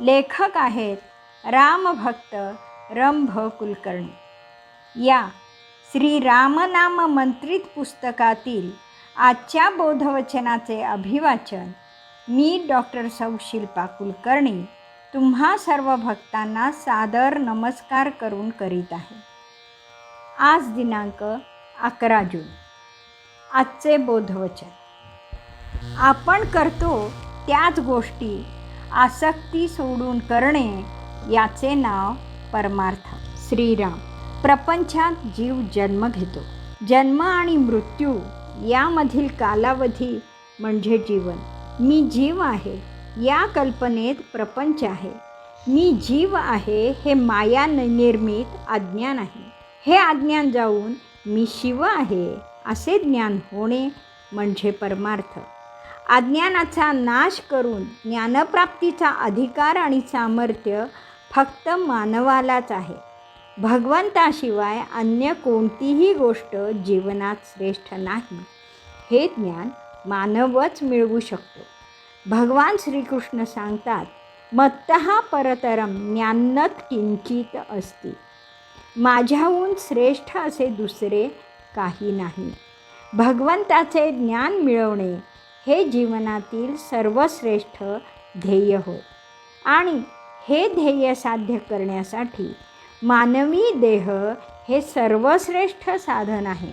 लेखक आहेत रामभक्त रंभ कुलकर्णी या श्री रामनाम मंत्रित पुस्तकातील आजच्या बोधवचनाचे अभिवाचन मी डॉक्टर सौ शिल्पा कुलकर्णी तुम्हा सर्व भक्तांना सादर नमस्कार करून करीत आहे. आज दिनांक अकरा जून. आजचे बोधवचन. आपण करतो त्याच गोष्टी आसक्ती सोडून करणे याचे नाव परमार्थ. श्रीराम प्रपंचात जीव जन्म घेतो. जन्म आणि मृत्यू यामधील कालावधी म्हणजे जीवन. मी जीव आहे या कल्पनेत प्रपंच आहे. मी जीव आहे हे माया निर्मित अज्ञान आहे. हे अज्ञान जाऊन मी शिव आहे असे ज्ञान होणे म्हणजे परमार्थ. अज्ञानाचा नाश करून ज्ञानप्राप्तीचा अधिकार आणि सामर्थ्य फक्त मानवालाच आहे. भगवंताशिवाय अन्य कोणतीही गोष्ट जीवनात श्रेष्ठ नाही. हे ज्ञान मानवच मिळवू शकतो. भगवान श्रीकृष्ण सांगतात मत्त परतरम ज्ञानत किंचित असते. माझ्याहून श्रेष्ठ असे दुसरे काही नाही. भगवंताचे ज्ञान मिळवणे हे जीवनातील सर्वश्रेष्ठ ध्येय होय. आणि हे ध्येय साध्य करण्यासाठी मानवी देह हे सर्वश्रेष्ठ साधन आहे.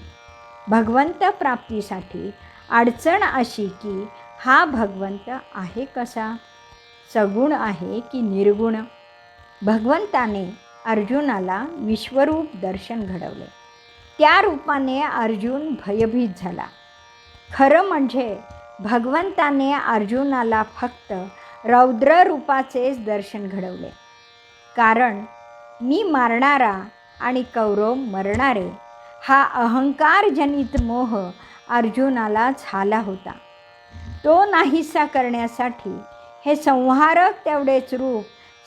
भगवंत प्राप्तीसाठी अडचण अशी की हा भगवंत आहे कसा? सगुण आहे की निर्गुण? भगवंताने अर्जुनाला विश्वरूप दर्शन घडवले. त्या रूपाने अर्जुन भयभीत झाला. खरं म्हणजे भगवंताने अर्जुनाला फक्त रौद्र रूपाचेच दर्शन घडवले. कारण मी मारणारा आणि कौरव मरणारे हा अहंकारजनित मोह अर्जुनाला झाला होता. तो नाहीसा करण्यासाठी हे संहारक तेवढेच रूप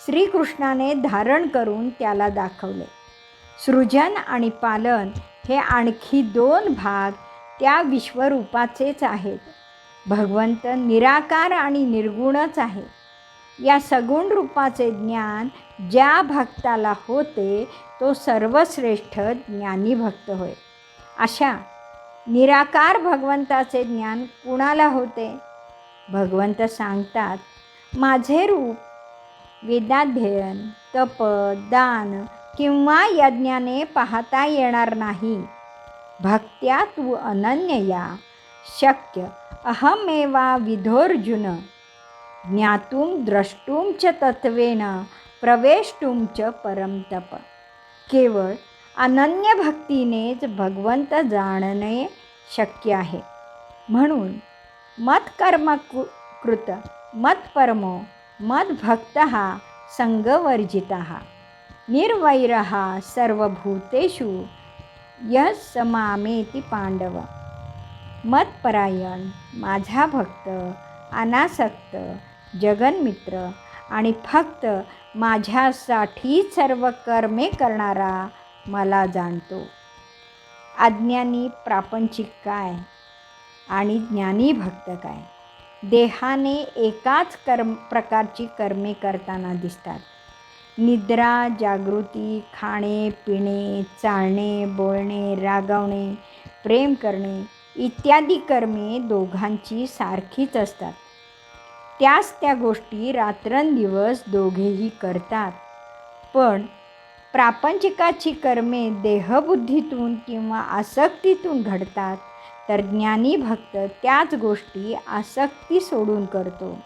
श्रीकृष्णाने धारण करून त्याला दाखवले. सृजन आणि पालन हे आणखी दोन भाग त्या विश्वरूपाचेच आहेत. भगवंत निराकार आणि निर्गुणच आहे. या सगुण रूपाचे ज्ञान ज्या भक्ताला होते तो सर्वश्रेष्ठ ज्ञानी भक्त होय. अशा निराकार भगवंताचे ज्ञान कुणाला होते? भगवंत सांगतात माझे रूप वेदाध्ययन तप दान किंवा यज्ञाने पाहता येणार नाही. भक्त्या तू अनन्य या शक्य अहमेवा विधोर्जुन। ज्ञातुं द्रष्टुं च तत्वेन प्रवेष्टुं च परम तप। केवळ अनन्य भक्तीनेच भगवंत जाणणे शक्य आहे। म्हणून मत्कर्म कृत मत्परमो मद्भक्त संगवर्जिता। निर्वैर सर्वभूतेषु यह समामेती पांडव मतपरायण माझा भक्त अनासक्त जगनमित्र आणि फक्त माझ्यासाठी सर्व कर्मे करणारा मला जाणतो. अज्ञानी प्रापंचिक काय आणि ज्ञानी भक्त काय? देहाने एकाच कर्म प्रकारची कर्मे करताना दिसतात. निद्रा जागृती खाणे पिणे चालणे बोलणे रागवणे प्रेम करणे इत्यादी कर्मे दोघांची सारखीच असतात. त्याच त्या गोष्टी रात्रंदिवस दोघेही करतात. पण प्रापंचिकाची कर्मे देहबुद्धीतून किंवा आसक्तीतून घडतात तर ज्ञानी भक्त त्याच गोष्टी आसक्ती सोडून करतो.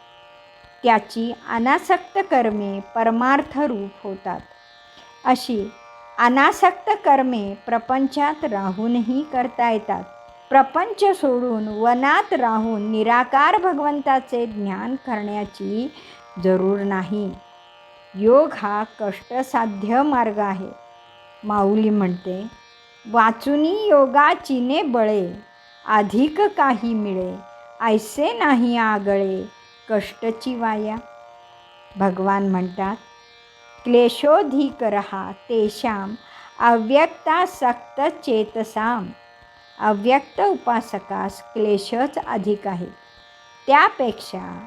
त्याची अनासक्त कर्मे परमार्थ रूप होतात. अशी अनासक्त कर्मे प्रपंचात राहूनही करता येतात. प्रपंच सोडून वनात राहून निराकार भगवंताचे ज्ञान करण्याची जरूर नाही. योग हा कष्टसाध्य मार्ग आहे. माऊली म्हणते वाचुनी योगाचीने बळे अधिक काही मिळे ऐसे नाही आगळे कष्टची वाया भगवान म्हणतात क्लेशोधिक रहा तेशाम अव्यक्तासक्त चेतसाम अव्यक्त उपासकास क्लेशच अधिक आहे. त्यापेक्षा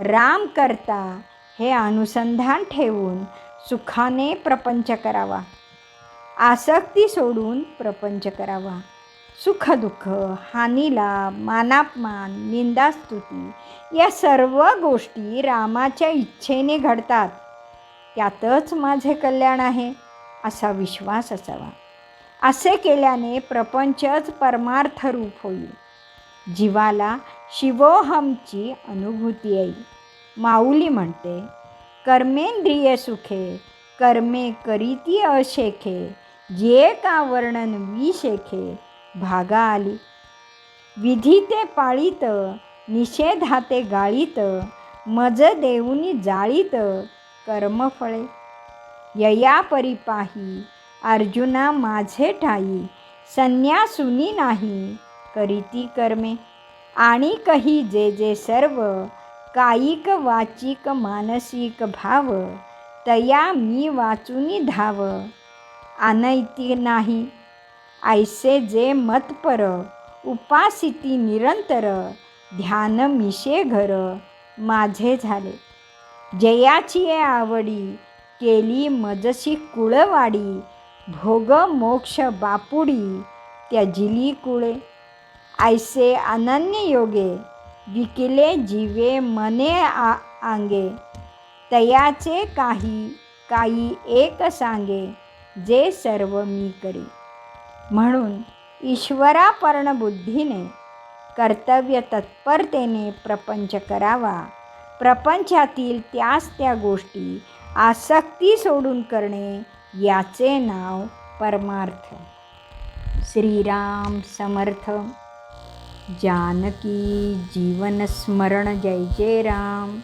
राम करता हे अनुसंधान ठेवून सुखाने प्रपंच करावा. आसक्ती सोडून प्रपंच करावा. सुखदुःख हानीला मानापमान निंदास्तुती या सर्व गोष्टी रामाच्या इच्छेने घडतात. त्यातच माझे कल्याण आहे असा विश्वास असावा. असे केल्याने प्रपंचच परमार्थ रूप होईल. जीवाला शिवोहमची अनुभूती येईल. माऊली म्हणते कर्मेंद्रिय सुखे कर्मे करीती अशेखे जे का वर्णन विशेखे भागा आली. विधी ते पाळीत निषेधाते गाळीत मज देऊनी जाळीत कर्मफळे. यया परिपाही अर्जुना माझे ठाई संन्यासुनी नाही करीती कर्मे. आणि कही जे जे सर्व कायिक वाचिक मानसिक भाव तया मी वाचुनी धाव. आनैती नाही ऐसे जे मतपर उपासिती निरंतर ध्यान मिशे घर माझे झाले. जयाची आवडी केली मजशी कुळवाडी भोग मोक्ष बापुडी त्या जिली कुळे ऐसे अनन्य योगे विकिले जीवे मने आ आंगे. तयाचे काही काही एक सांगे जे सर्व मी करी. म्हणून ईश्वरापर्ण बुद्धीने कर्तव्य तत्परतेने प्रपंच करावा. प्रपंचातील त्याच त्या गोष्टी आसक्ती सोडून करणे याचे नाव परमार्थ. श्रीराम समर्थ. जानकी जीवन स्मरण जय जय राम.